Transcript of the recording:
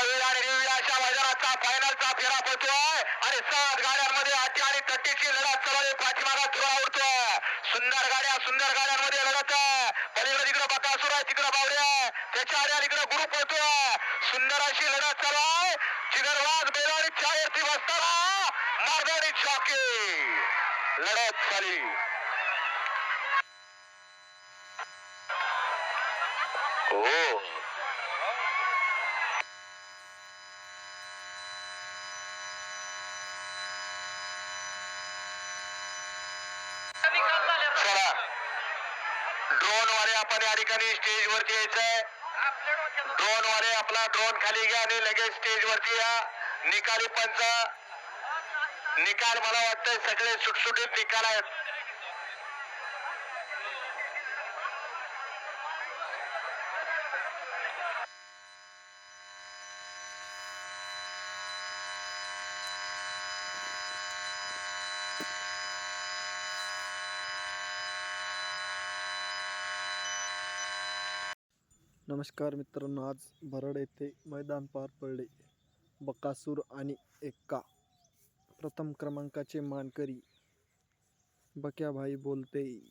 गुलाबाचा फायनलचा फेरा पडतोय आणि सात गाड्यांमध्ये आठी आणि तट्टीची लढत चालू पाठीमागा तुरा उडतोय. सुंदर गाड्या सुंदर गाड्यांमध्ये लढत आहे. पलीकडे तिकडे बकासूर आहे तिकडे बावडे त्याच्या आड्या इकडे गुरु पळतोय. सुंदर अशी लढत चालू आहे. जिगरवाज बैलाडी छायेती बसताना मारदाडी छाके लढत ड्रोन वारे आपण या ठिकाणी स्टेज वरती यायचंय. ड्रोन वारे आपला ड्रोन खाली घ्या आणि लगेच स्टेज वरती या. निकाली पंच. निकाल मला वाटतंय सगळे सुटसुटीत निकाल आहेत. नमस्कार मित्रांनो आज भरड येथे मैदान पार पडले. बकासूर आणि एक्का. प्रथम क्रमांकाचे मानकरी बक्याभाई बोलते.